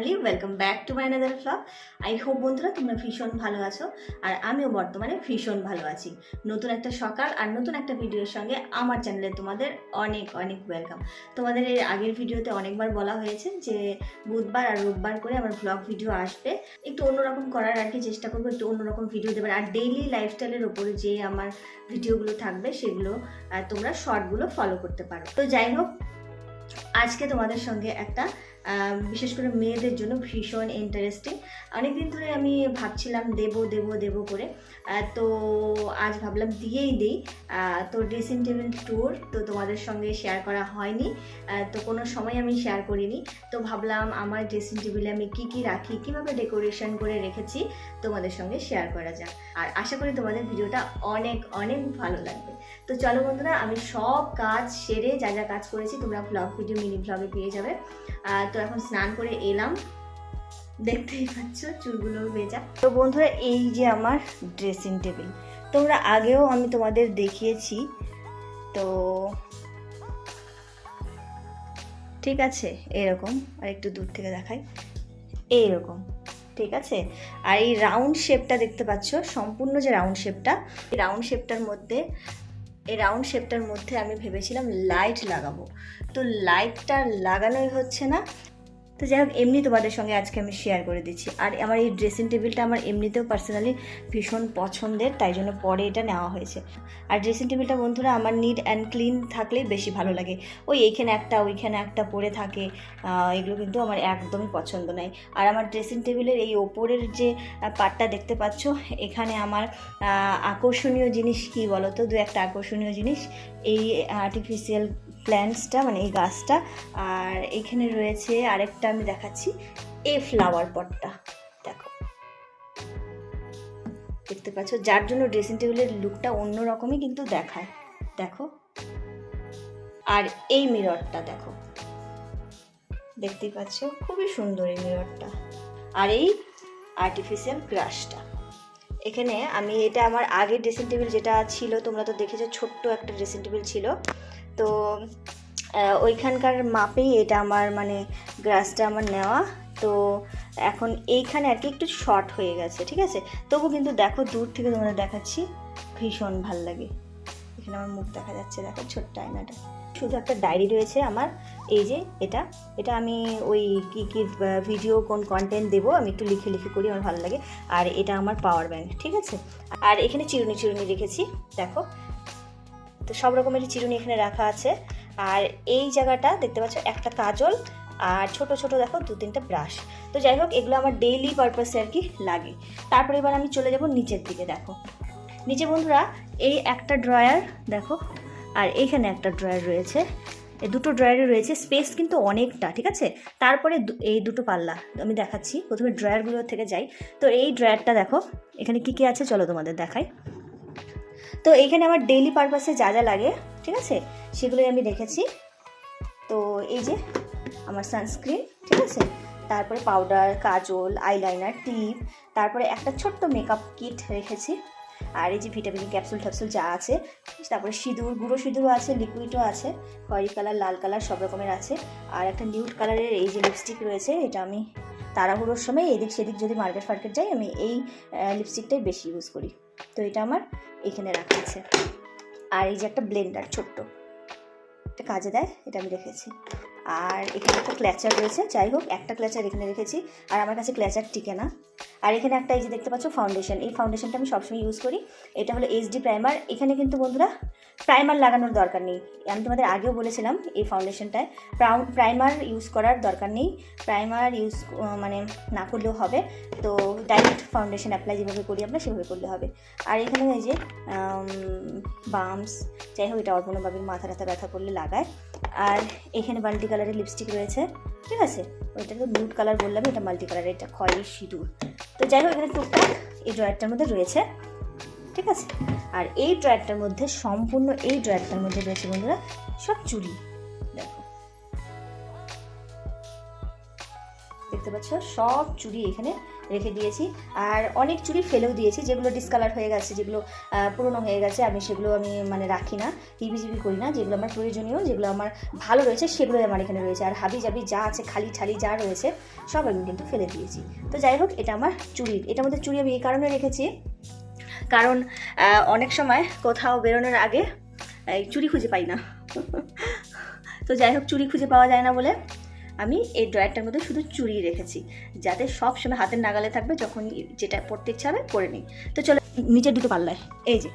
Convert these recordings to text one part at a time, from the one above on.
Family welcome back to my another vlog I hope বন্ধুরা তোমরা ভীষণ ভালো আছো, আর আমিও বর্তমানে ভীষণ ভালো আছি। নতুন একটা সকাল আর নতুন একটা ভিডিওর সঙ্গে আমার চ্যানেলে তোমাদের অনেক অনেক ওয়েলকাম তোমাদের এর আগের ভিডিওতে অনেকবার বলা হয়েছে যে, বুধবার আর রোববার করে আমার ব্লগ ভিডিও আসবে। একটু অন্যরকম করার আর কি চেষ্টা করব, একটু অন্যরকম ভিডিও দেবার। আর ডেইলি লাইফস্টাইলের ওপরে যে আমার ভিডিওগুলো থাকবে, সেগুলো তোমরা শর্টগুলো ফলো করতে পারো। তো যাই হোক, আজকে তোমাদের সঙ্গে একটা বিশেষ করে মেয়েদের জন্য ভীষণ ইন্টারেস্টিং অনেকদিন ধরে আমি ভাবছিলাম দেব দেব দেব করে। তো আজ ভাবলাম দিয়েই দিই। তো ড্রেসিং টেবিল ট্যুর তো তোমাদের সঙ্গে শেয়ার করা হয়নি। তো কোনো সময় আমি শেয়ার করিনি। তো ভাবলাম আমার ড্রেসিং টেবিলে আমি কি কি রাখি, কীভাবে ডেকোরেশন করে রেখেছি তোমাদের সঙ্গে শেয়ার করা যাক। আর আশা করি তোমাদের ভিডিওটা অনেক অনেক ভালো লাগবে। তো চলো বন্ধুরা, আমি সব কাজ সেরে যা যা কাজ করেছি তোমরা ব্লগ ভিডিও মিনি ব্লগে পেয়ে যাবে। তো এখন স্নান করে এলাম। দেখতেই পাচ্ছ চুলগুলো ভেজা। তো বন্ধুরা, এই যে আমার ড্রেসিং টেবিল তোমরা আগেও আমি তোমাদের দেখিয়েছি। তো ঠিক আছে, এরকম। আর একটু দূর থেকে দেখাই। এইরকম, ঠিক আছে? আর এই রাউন্ড শেপটা দেখতে পাচ্ছ, সম্পূর্ণ যে রাউন্ড শেপটা এই রাউন্ড শেপটার মধ্যে এই রাউন্ড শেপটার মধ্যে আমি ভেবেছিলাম লাইট লাগাবো। তো লাইটটা লাগানোই হচ্ছে না তো যাই হোক, এমনি তোমাদের সঙ্গে আজকে আমি শেয়ার করে দিচ্ছি। আর আমার এই ড্রেসিং টেবিলটা আমার এমনিতেও পার্সোনালি ভীষণ পছন্দের, তাই জন্য পরে এটা নেওয়া হয়েছে। আর ড্রেসিং টেবিলটা বন্ধুরা, আমার নিট অ্যান্ড ক্লিন থাকলেই বেশি ভালো লাগে। ওই এইখানে একটা, ওইখানে একটা পড়ে থাকে এগুলো কিন্তু আমার একদমই পছন্দ নয় আর আমার ড্রেসিং টেবিলের এই ওপরের যে পার্টটা দেখতে পাচ্ছ, এখানে আমার আকর্ষণীয় জিনিস কি বলো তো দু একটা আকর্ষণীয় জিনিস। এই আর্টিফিশিয়াল প্ল্যান্টসটা মানে এই গাছটা। আর এখানে রয়েছে আরেকটা, আমি দেখাচ্ছি এ ফ্লাওয়ার পটটা দেখো। দেখতে পাচ্ছ? যার জন্য ড্রেসিং টেবিলের লুকটা অন্যরকমই কিন্তু দেখায়। দেখো। আর এই মিররটা দেখো। দেখতেই পাচ্ছ? খুবই সুন্দর এই মিররটা আর এই আর্টিফিশিয়াল গ্রাসটা এখানে আমি এটা আমার আগের ড্রেসিং টেবিল যেটা ছিল, তোমরা তো দেখেছ ছোট্ট একটা ড্রেসিং টেবিল ছিল। তো ওইখানকার মাপেই এটা আমার মানে গ্রাসটা আমার নেওয়া। তো, এখন এইখানে আর কি একটু শর্ট হয়ে গেছে, ঠিক আছে? তবু কিন্তু দেখো দূর থেকে তোমরা দেখাচ্ছি, ভীষণ ভালো লাগে। এখানে আমার মুখ দেখা যাচ্ছে, দেখো ছোট্ট আয়নাটা। শুধু একটা ডায়েরি রয়েছে আমার। এই যে এটা এটা আমি ওই কী কী ভিডিও কোন কন্টেন্ট দেবো আমি একটু লিখে লিখে করি, আমার ভালো লাগে। আর এটা আমার পাওয়ার ব্যাংক ঠিক আছে? আর এখানে চিরুনি চিরুনি রেখেছি, দেখো। তো সব রকমেরই চিরুনি এখানে রাখা আছে। আর এই জায়গাটা দেখতে পাচ্ছ, একটা কাজল আর ছোট ছোট দেখো দু তিনটা ব্রাশ তো যাই হোক, এগুলো আমার ডেইলি পারপাসে আর কি লাগে। তারপরে এবার আমি চলে যাব নিচের দিকে, দেখো। নিচে বন্ধুরা, এই একটা ড্রয়ার দেখো আর এইখানে একটা ড্রয়ার রয়েছে। এই দুটো ড্রয়ারে রয়েছে স্পেস কিন্তু অনেকটা, ঠিক আছে? তারপরে এই দুটো পাল্লা আমি দেখাচ্ছি, প্রথমে ড্রয়ারগুলো থেকে যাই। তো এই ড্রয়ারটা দেখো, এখানে কি কি আছে চলো তোমাদের দেখাই। তো এইখানে আমার ডেইলি পারপাসে যা যা লাগে, ঠিক আছে? সেগুলোই আমি রেখেছি তো এই যে আমার সানস্ক্রিন ঠিক আছে? তারপরে পাউডার কাজল আইলাইনার টিপ তারপরে একটা ছোট্ট মেকআপ কিট রেখেছি। আর এই যে ভিটামিন, ক্যাপসুল, ট্যাপসুল যা আছে, তারপরে সিঁদুর, গুঁড়ো সিঁদুরও আছে লিকুইডও আছে, খয়েরি কালার, লাল কালার, সব রকমের আছে। আর একটা নিউড কালারের এই যে লিপস্টিক রয়েছে, এটা আমি তাড়াহুড়োর সময় এদিক সেদিক যদি মার্কেট ফার্কেট যাই, আমি এই লিপস্টিকটাই বেশি ইউজ করি। তো এটা আমার এখানে রাখা আছে। আর এই যে একটা ব্লেন্ডার ছোট্ট। এটা কাজে দেয়, এটা আমি রেখেছি। আর এখানে একটা ক্ল্যাচার রয়েছে, যাই হোক, একটা ক্ল্যাচার এখানে রেখেছি, আর আমার কাছে ক্ল্যাচার টিকে না। আর এখানে একটা এই যে দেখতে পাচ্ছ ফাউন্ডেশন এই ফাউন্ডেশনটা আমি সবসময় ইউজ করি। এটা হলো এইচডি প্রাইমার এখানে কিন্তু বন্ধুরা প্রাইমার লাগানোর দরকার নেই। আমি তোমাদের আগেও বলেছিলাম এই ফাউন্ডেশনটায় প্রাইমার ইউজ করার দরকার নেই। প্রাইমার ইউজ মানে না করলেও হবে। তো ডাইরেক্ট ফাউন্ডেশন অ্যাপ্লাই যেভাবে করি আমরা, সেভাবে করলে হবে। আর এখানে এই যে বামস, যাই হোক, এটা অর্পণবাবুর মাথা ব্যথা করলে লাগায়। আর এখানে মাল্টি কালারের লিপস্টিক রয়েছে, ঠিক আছে? ওইটা তো নুড কালার বললাম, এটা মাল্টি কালারের এটা খয়েরি সিঁদুর। তো যাই হোক, এখানে টুকটাক এই ড্রয়ারটার মধ্যে রয়েছে, ঠিক আছে? আর এই ড্রয়ারটার মধ্যে, সম্পূর্ণ এই ড্রয়ারটার মধ্যে রয়েছে বন্ধুরা, সব চুড়ি। দেখো। দেখতে পাচ্ছ? সব চুড়ি এখানে রেখে দিয়েছি। আর অনেক চুড়ি ফেলেও দিয়েছি, যেগুলো ডিসকালার হয়ে গেছে, যেগুলো পুরনো হয়ে গেছে, আমি সেগুলো আমি মানে রাখি না হিবিজিবি করি না, যেগুলো আমার প্রয়োজনীয়, যেগুলো আমার ভালো রয়েছে, সেগুলোই আমার এখানে রয়েছে। আর হাবি জাবি যা আছে খালি ঠালি যা রয়েছে, সব আমি কিন্তু ফেলে দিয়েছি। তো যাই হোক, এটা আমার চুড়ির এটার মধ্যে চুড়ি আমি এই কারণে রেখেছি, কারণ অনেক সময় কোথাও বেরোনোর আগে চুড়ি খুঁজে পাই না। তো যাই হোক, চুড়ি খুঁজে পাওয়া যায় না বলে আমি এই ড্রয়ারটার মধ্যে শুধু চুরি রেখেছি, যাতে সব সময় হাতের নাগালে থাকবে যখন যেটা পড়তে ইচ্ছা হবে পরে নিই। তো চলো, নিচের দুটো পাল্লায়, এই যে,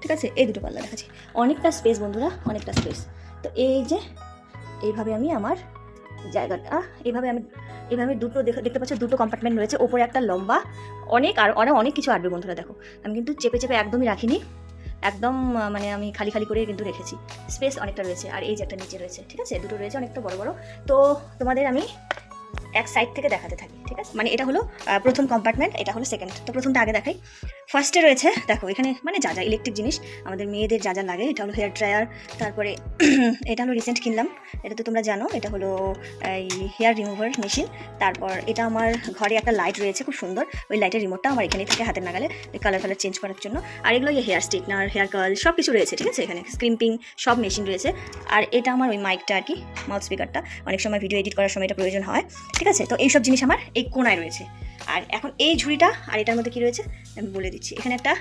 ঠিক আছে? এই দুটো পাল্লা দেখাচ্ছি। অনেকটা স্পেস বন্ধুরা, অনেকটা স্পেস তো এই যে, এইভাবে আমি আমার জায়গাটা এইভাবে আমি, এইভাবে দুটো দেখে, দেখতে পাচ্ছ, দুটো কম্পার্টমেন্ট রয়েছে। ওপরে একটা লম্বা, অনেক আর অনেক অনেক কিছু আটবে বন্ধুরা, দেখো। আমি কিন্তু চেপে চেপে একদমই রাখিনি। একদম মানে আমি খালি খালি করে কিন্তু রেখেছি। স্পেস অনেকটা রয়েছে, আর এই যে একটা নিচে রয়েছে, ঠিক আছে? দুটো রয়েছে অনেকটা বড় বড়। তো তোমাদের আমি এক সাইড থেকে দেখাতে থাকি, ঠিক আছে? মানে এটা হলো প্রথম কম্পার্টমেন্ট এটা হলো সেকেন্ড তো প্রথমটা আগে দেখাই। ফার্স্টে রয়েছে, দেখো, এখানে মানে যা যা ইলেকট্রিক জিনিস, আমাদের মেয়েদের যা যা লাগে, এটা হলো হেয়ার ড্রায়ার তারপরে এটা হলো রিসেন্ট কিনলাম। এটা তো তোমরা জানো, এটা হলো, এই হেয়ার রিমুভার মেশিন তারপর এটা আমার ঘরে একটা লাইট রয়েছে, খুব সুন্দর। ওই লাইটের রিমোটটা আমার এখানে থেকে, হাতের নাগালে কালার কালার চেঞ্জ করার জন্য। আর এগুলো হেয়ার স্ট্রেটনার হেয়ার কার্ল সব কিছু রয়েছে, ঠিক আছে? এখানে স্ক্রিম্পিং সব মেশিন রয়েছে। আর এটা আমার ওই মাইকটা আর কি মাউথ স্পিকারটা অনেক সময় ভিডিও এডিট করার সময় এটা প্রয়োজন হয়। ঠিক আছে? তো এইসব জিনিস আমার এই কোনায় রয়েছে। আর এখন এই ঝুড়িটা আর এটার মধ্যে কী রয়েছে? আমি বলে দিচ্ছি। এখানে একটা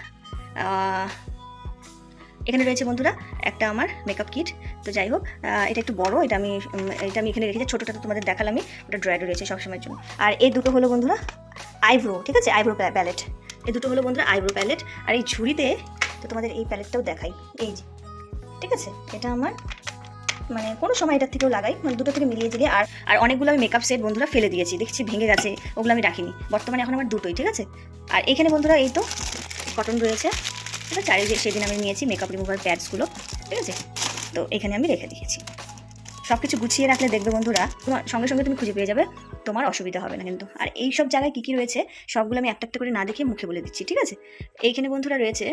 এখানে রয়েছে বন্ধুরা, একটা আমার মেকআপ কিট তো যাই হোক এটা একটু বড়, এটা আমি এটা আমি এখানে রেখেছি। ছোটোটা তো তোমাদের দেখালাম আমি, ওটা ড্রয়ারে রয়েছে সবসময়ের জন্য। আর এই দুটো হলো বন্ধুরা আইব্রো ঠিক আছে? আইব্রো প্যালেট এই দুটো হলো বন্ধুরা আইব্রো প্যালেট আর এই ঝুড়িতে, তো তোমাদের এই প্যালেটটাও দেখাই। এই যে, ঠিক আছে? এটা আমার মানে কোনো সময় এটার থেকেও লাগাই মানে দুটো থেকে মিলিয়ে দিলে আর আর অনেকগুলো আমি মেকআপ সেট বন্ধুরা ফেলে দিয়েছি, দেখছি ভেঙে গেছে, ওগুলো আমি রাখিনি। বর্তমানে এখন আমার দুটোই, ঠিক আছে? আর এখানে বন্ধুরা এই তো কটন রয়েছে, ঠিক আছে? আর সেদিন আমি নিয়েছি মেকআপ রিমুভার প্যাডসগুলো ঠিক আছে? তো এখানে আমি রেখে দিয়েছি। সব কিছু গুছিয়ে রাখলে দেখবে বন্ধুরা, তোমার সঙ্গে সঙ্গে তুমি খুঁজে পেয়ে যাবে, তোমার অসুবিধা হবে না কিন্তু। আর এই সব জায়গায় কী কী রয়েছে, সবগুলো আমি একটা একটা করে না দেখে মুখে বলে দিচ্ছি, ঠিক আছে? এইখানে বন্ধুরা রয়েছে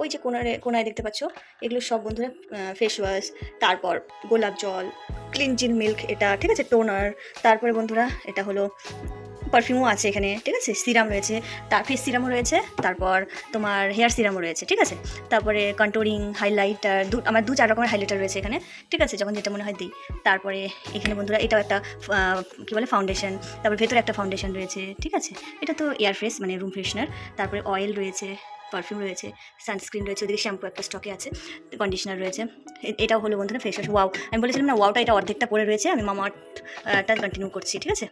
ওই যে কোনারে, কোনায় দেখতে পাচ্ছ? এগুলো সব বন্ধুরা ফেস ওয়াশ তারপর গোলাপ জল ক্লিনজিন মিল্ক এটা, ঠিক আছে? টোনার তারপরে বন্ধুরা, এটা হলো পারফিউমও আছে এখানে, ঠিক আছে? সিরাম রয়েছে, তার ফেস সিরামও রয়েছে, তারপর তোমার হেয়ার সিরামও রয়েছে, ঠিক আছে? তারপরে কন্ট্রোলিং হাইলাইটার দু, আমার দু চার রকমের হাইলাইটার রয়েছে এখানে, ঠিক আছে? যখন যেটা মনে হয় দিই। তারপরে এখানে বন্ধুরা, এটাও একটা কী বলে ফাউন্ডেশন তারপর ভেতরে একটা ফাউন্ডেশন রয়েছে, ঠিক আছে? এটা তো এয়ার ফ্রেশ মানে রুম ফ্রেশনার তারপরে অয়েল রয়েছে পারফিউম রয়েছে সানস্ক্রিন রয়েছে, ওদিকে শ্যাম্পু একটা স্টকে আছে কন্ডিশনার রয়েছে। এটাও হলো বন্ধুরা ফেস ওয়াশ ওয়াও আমি বলেছিলাম না ওয়াওটা এটা অর্ধেকটা পড়ে রয়েছে, আমি মামাটা কন্টিনিউ করছি, ঠিক আছে?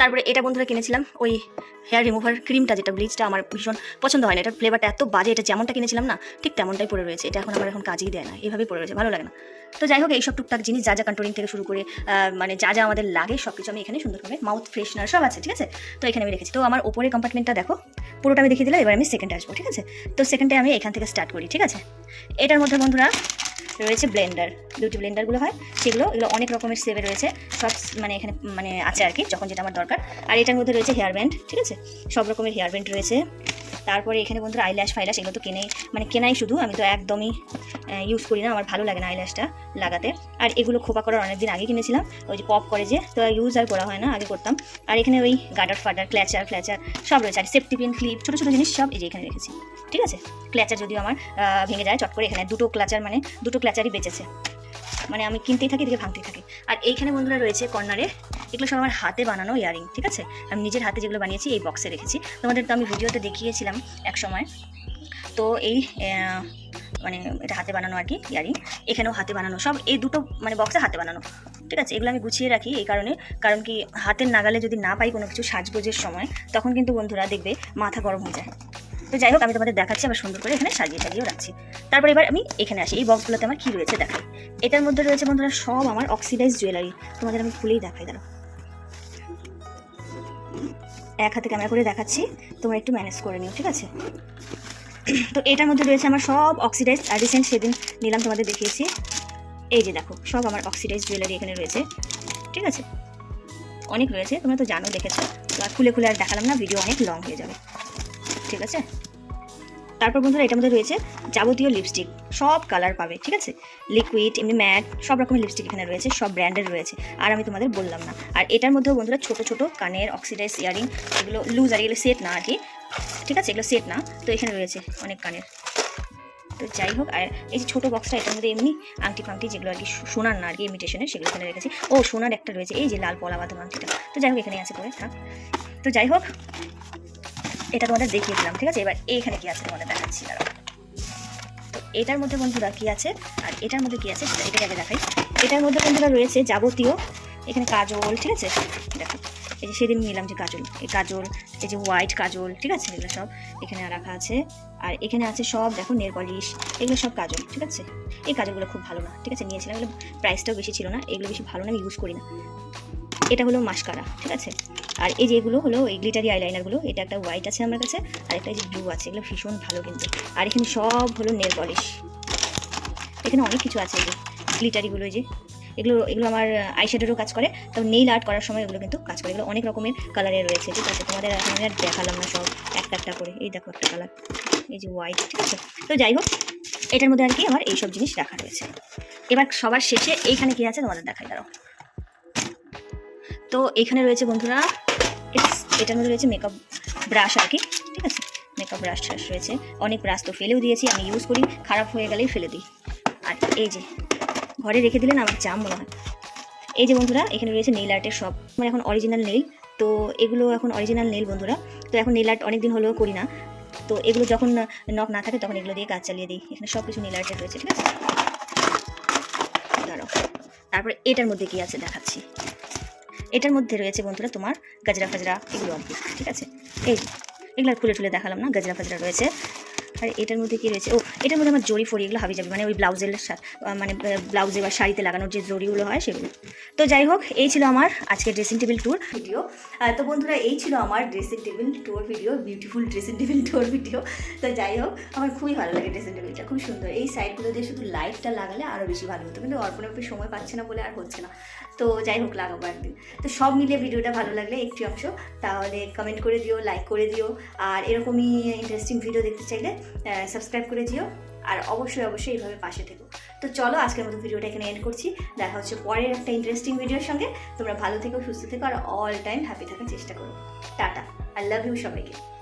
তারপরে এটা বন্ধুরা কিনেছিলাম, ওই হেয়ার রিমুভার ক্রিমটা যেটা ব্লিচটা আমার ভীষণ পছন্দ হয় না। এটার ফ্লেভারটা এত বাজে, এটা যেমনটা কিনেছিলাম না, ঠিক তেমনটাই পড়ে রয়েছে। এটা এখন আমার এখন কাজেই দেয় না এইভাবেই পড়ে রয়েছে, ভালো লাগে না। তো যাই হোক এইসব টুকটাক জিনিস, যা যা কন্ট্রোলিং থেকে শুরু করে মানে যা যা আমাদের লাগে সব কিছু আমি এখানে সুন্দরভাবে মাউথ ফ্রেশনার সব আছে, ঠিক আছে? তো এখানে আমি রেখেছি। তো আমার ওপরের কম্পার্টমেন্টটা দেখো পুরোটা আমি দেখিয়ে দিলাম, এবার আমি সেকেন্ডে আসব, ঠিক আছে? তো সেকেন্ডে আমি এখান থেকে স্টার্ট করি, ঠিক আছে? এটার মধ্যে বন্ধুরা রয়েছে ব্লেন্ডার দুটি ব্লেন্ডারগুলো হয়, সেগুলো এগুলো অনেক রকমের সেভে রয়েছে, সব মানে এখানে মানে আছে আর কি, যখন যেটা আমার দরকার। আর এটার মধ্যে রয়েছে হেয়ার ব্যান্ড ঠিক আছে? সব রকমের হেয়ার ব্যান্ড রয়েছে। তারপরে এখানে বন্ধুরা আইল্যাশ ফাইল্যাশ এগুলো তো কেনেই মানে কেনাই শুধু, আমি তো একদমই ইউজ করি না, আমার ভালো লাগে না আইল্যাশটা লাগাতে। আর এগুলো খোপা করার অনেকদিন আগে কিনেছিলাম, ওই যে পপ করে যে, তো ইউজ আর করা হয় না, আগে করতাম। আর এখানে ওই গাডার ফাডার ক্ল্যাচার ফ্ল্যাচার সব রয়েছে। আর সেফটি পিন ক্লিপ ছোটো ছোটো জিনিস সব এই যে এখানে রেখেছি। ঠিক আছে? ক্ল্যাচার যদিও আমার ভেঙে যায়, চট করে এখানে দুটো ক্ল্যাচার মানে দুটো ক্ল্যাচারই বেঁচেছে। মানে আমি কিনতেই থাকি দিকে ভাঙতেই থাকি। আর এইখানে বন্ধুরা রয়েছে কর্নারে এগুলো সব আমার হাতে বানানো ইয়ারিং, ঠিক আছে? আমি নিজের হাতে যেগুলো বানিয়েছি এই বক্সে রেখেছি। তোমাদের তো আমি ভিডিওতে দেখিয়েছিলাম এক সময়। তো এই মানে এটা হাতে বানানো আর কি, ইয়ারিং। এখানেও হাতে বানানো, সব এই দুটো মানে বক্সে হাতে বানানো, ঠিক আছে? এগুলো আমি গুছিয়ে রাখি এই কারণে, কারণ কি হাতের নাগালে যদি না পাই কোনো কিছু সাজগোজের সময়, তখন কিন্তু বন্ধুরা দেখবে মাথা গরম হয়ে যায়। তো যাই হোক, আমি তোমাদের দেখাচ্ছি, আবার সুন্দর করে এখানে সাজিয়ে সাজিয়েও রাখছি। তারপর এবার আমি এখানে আসি, এই বক্সগুলোতে আমার কী রয়েছে দেখাই। এটার মধ্যে রয়েছে বন্ধুরা সব আমার অক্সিডাইজ জুয়েলারি তোমাদের আমি খুলেই দেখাই দাঁড়ো এক হাতে ক্যামেরা করে দেখাচ্ছি, তোমরা একটু ম্যানেজ করে নিও, ঠিক আছে? তো এটার মধ্যে রয়েছে আমার সব অক্সিডাইজ আর রিসেন্ট সেদিন নিলাম তোমাদের দেখিয়েছি। এই যে দেখো, সব আমার অক্সিডাইজ জুয়েলারি এখানে রয়েছে, ঠিক আছে? অনেক রয়েছে, তোমরা তো জানো, দেখেছ? আর খুলে খুলে আর দেখালাম না ভিডিও অনেক লং হয়ে যাবে, ঠিক আছে? তারপর বন্ধুরা এটার মধ্যে রয়েছে যাবতীয় লিপস্টিক সব কালার পাবে, ঠিক আছে? লিকুইড এমনি ম্যাট সব রকমের লিপস্টিক এখানে রয়েছে, সব ব্র্যান্ডের রয়েছে, আর আমি তোমাদের বললাম না। আর এটার মধ্যেও বন্ধুরা ছোট ছোট কানের অক্সিডাইজ ইয়ারিং এগুলো লুজ আর এগুলো সেট না আর কি, ঠিক আছে? এগুলো সেট না, তো এখানে রয়েছে অনেক কানের। তো যাই হোক, আর এই যে ছোটো বক্সটা এটার মধ্যে এমনি আংটি ফাংটি যেগুলো আর কি সোনার না আর কি ইমিটেশনের সেগুলো এখানে রেখেছি। ও, সোনার একটা রয়েছে, এই যে লাল পলা বাঁধানো আংটিটা। তো যাই হোক এখানে আছে পরে, থাক। তো যাই হোক এটা তোমাদের দেখিয়ে দিলাম, ঠিক আছে? এবার এইখানে কি আছে তোমাদের দেখাচ্ছি, দাঁড়াও। এটার মধ্যে বন্ধুরা কি আছে? আর এটার মধ্যে কি আছে? এটাকে আগে দেখাই। এটার মধ্যে বন্ধুরা রয়েছে যাবতীয়, এখানে কাজল, ঠিক আছে? দেখো, এই যে সেদিন নিলাম যে কাজল, এই কাজল, এই যে হোয়াইট কাজল, ঠিক আছে? এগুলো সব এখানে রাখা আছে। আর এখানে আছে সব, দেখো নেল পলিশ এগুলো সব কাজল, ঠিক আছে? এই কাজলগুলো খুব ভালো না, ঠিক আছে? নিয়েছিলাম, এগুলো প্রাইসটাও বেশি ছিল না, এগুলো বেশি ভালো না, আমি ইউজ করি না। এটা হলো মাস্কারা, ঠিক আছে? আর এই যে এগুলো হলো, এই গ্লিটারি আইলাইনারগুলো এটা একটা হোয়াইট আছে আমার কাছে, আর একটা যে ব্লু আছে, এগুলো ভীষণ ভালো কিন্তু। আর এখানে সব হলো নেল পলিশ এখানে অনেক কিছু আছে এই যে গ্লিটারিগুলো যে এগুলো এগুলো আমার আইশ্যাডোরও কাজ করে, তো নেইল আর্ট করার সময় এগুলো কিন্তু কাজ করে। এগুলো অনেক রকমের কালারের রয়েছে, ঠিক আছে? তোমাদের এখন আমি আর দেখালাম না সব, একটা একটা করে। এই দেখো একটা কালার এই যে হোয়াইট ঠিক আছে? তো যাই হোক, এটার মধ্যে আর কি আমার এইসব জিনিস রাখা রয়েছে। এবার সবার শেষে এইখানে কি আছে তোমাদের দেখাই, দাঁড়াও। তো এখানে রয়েছে বন্ধুরা এটার মধ্যে রয়েছে মেকআপ ব্রাশ আর কি, ঠিক আছে? মেকআপ ব্রাশ ট্রাশ রয়েছে। অনেক ব্রাশ তো ফেলেও দিয়েছি, আমি ইউজ করি, খারাপ হয়ে গেলেই ফেলে দিই। আর এই যে, ঘরে রেখে দিলেন আমার জাম মনে হয়। এই যে বন্ধুরা, এখানে রয়েছে নেইল আর্টের সব মানে এখন অরিজিনাল নেইল তো এগুলো এখন অরিজিনাল নেইল বন্ধুরা। তো এখন নেইল আর্ট অনেক দিন হলেও করি না। তো এগুলো যখন নখ না থাকে, তখন এগুলো দিয়ে কাজ চালিয়ে দিই। এখানে সব কিছু নেইল আর্টের রয়েছে, ঠিক আছে? দাঁড়াও। তারপরে এটার মধ্যে কি আছে দেখাচ্ছি। এটার মধ্যে রয়েছে বন্ধুরা তোমার গাজরা ফাজরা, এগুলো আর কি, ঠিক আছে? এই, এগুলো খুলে ঠুলে দেখালাম না, গাজরা ফাজরা রয়েছে। আর এটার মধ্যে কি রয়েছে? ও, এটার মধ্যে আমার জড়ি ফড়ি এগুলো হাবি যাবে মানে ওই ব্লাউজের মানে ব্লাউজে বা শাড়িতে লাগানোর যে জড়িগুলো হয় সেগুলো। তো যাই হোক, এই ছিল আমার আজকে ড্রেসিং টেবিল ট্যুর ভিডিও তো বন্ধুরা, এই ছিল আমার dressing table tour video beautiful dressing table tour video তো যাই হোক, আমার খুবই ভালো লাগে ড্রেসিং টেবিলটা খুব সুন্দর। এই সাইডগুলো দিয়ে শুধু লাইটটা লাগালে আরও বেশি ভালো হতো, কিন্তু অর্পণে একটু সময় পাচ্ছে না বলে আর হচ্ছে না। তো যাই হোক, লাগাবো একদিন। তো সব মিলিয়ে ভিডিওটা ভালো লাগলে একটি অংশ, তাহলে কমেন্ট করে দিও লাইক করে দিও। আর এরকমই ইন্টারেস্টিং ভিডিও দেখতে চাইলে সাবস্ক্রাইব করে দিও আর অবশ্যই অবশ্যই এইভাবে পাশে থেকো। তো চলো, আজকের মতো ভিডিওটা এখানে এন্ড করছি। দেখা হচ্ছে পরের একটা ইন্টারেস্টিং ভিডিওর সঙ্গে। তোমরা ভালো থেকো, সুস্থ থেকো আর অল টাইম হ্যাপি থাকার চেষ্টা করো। টাটা। আই লাভ ইউ সবাইকে।